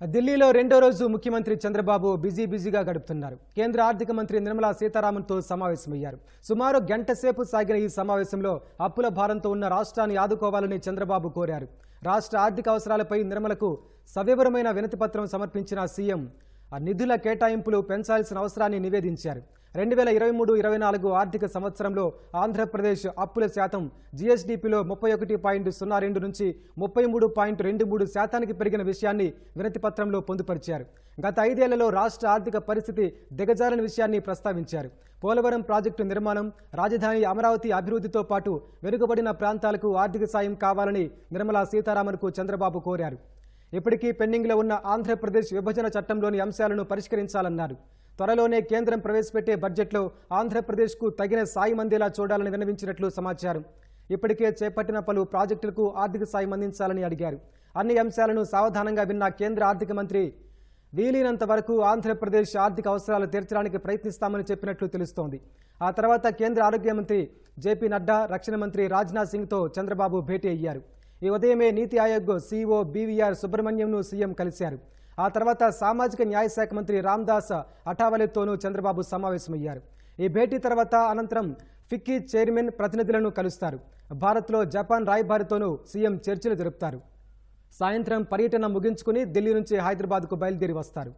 ఢిల్లీలో రెండో రోజు ముఖ్యమంత్రి చంద్రబాబు బిజీ బిజీగా గడుపుతున్నారు. కేంద్ర ఆర్థిక మంత్రి నిర్మలా సీతారామన్తో సమావేశమయ్యారు. సుమారు గంట సేపు సాగిన ఈ సమావేశంలో అప్పుల భారంతో ఉన్న రాష్ట్రాన్ని ఆదుకోవాలని చంద్రబాబు కోరారు. రాష్ట్ర ఆర్థిక అవసరాలపై నిర్మలకు సవివరమైన వినతిపత్రం సమర్పించిన సీఎం నిధుల కేటాయింపులు పెంచాల్సిన అవసరాన్ని నివేదించారు. రెండు వేల ఇరవై మూడు ఇరవై నాలుగు ఆర్థిక సంవత్సరంలో ఆంధ్రప్రదేశ్ అప్పుల శాతం జీఎస్డీపీలో ముప్పై ఒకటి పాయింట్ సున్నా రెండు నుంచి ముప్పై మూడు పాయింట్ రెండు మూడు శాతానికి పెరిగిన విషయాన్ని వినతిపత్రంలో పొందుపరిచారు. గత ఐదేళ్ళలో రాష్ట్ర ఆర్థిక పరిస్థితి దిగజారిన విషయాన్ని ప్రస్తావించారు. పోలవరం ప్రాజెక్టు నిర్మాణం రాజధాని అమరావతి అభివృద్ధితో పాటు వెనుకబడిన ప్రాంతాలకు ఆర్థిక సాయం కావాలని నిర్మలా సీతారామన్కు చంద్రబాబు కోరారు. ఇప్పటికీ పెండింగ్లో ఉన్న ఆంధ్రప్రదేశ్ విభజన చట్టంలోని అంశాలను పరిష్కరించాలన్నారు. త్వరలోనే కేంద్రం ప్రవేశపెట్టే బడ్జెట్లో ఆంధ్రప్రదేశ్కు తగిన సాయం అందేలా చూడాలని విన్నవించినట్లు సమాచారం. ఇప్పటికే చేపట్టిన పలు ప్రాజెక్టులకు ఆర్థిక సాయం అందించాలని అడిగారు. అన్ని అంశాలను సావధానంగా విన్న కేంద్ర ఆర్థిక మంత్రి వీలైనంత వరకు ఆంధ్రప్రదేశ్ ఆర్థిక అవసరాలు తీర్చడానికి ప్రయత్నిస్తామని చెప్పినట్లు తెలుస్తోంది. ఆ తర్వాత కేంద్ర ఆరోగ్య మంత్రి జేపీ నడ్డా రక్షణ మంత్రి రాజ్నాథ్ సింగ్తో చంద్రబాబు భేటీ అయ్యారు. ఈ ఉదయమే నీతి ఆయోగ్ సీఈఓ బీవీఆర్ సుబ్రహ్మణ్యంను సీఎం కలిశారు. ఆ తర్వాత సామాజిక న్యాయ శాఖ మంత్రి రామ్దాస్ అఠావలేతోనూ చంద్రబాబు సమావేశమయ్యారు. ఈ భేటీ తర్వాత అనంతరం ఫిక్కీ చైర్మన్ ప్రతినిధులను కలుస్తారు. భారత్లో జపాన్ రాయబారితోనూ సీఎం చర్చలు జరుపుతారు. సాయంత్రం పర్యటన ముగించుకుని ఢిల్లీ నుంచి హైదరాబాద్కు బయలుదేరి వస్తారు.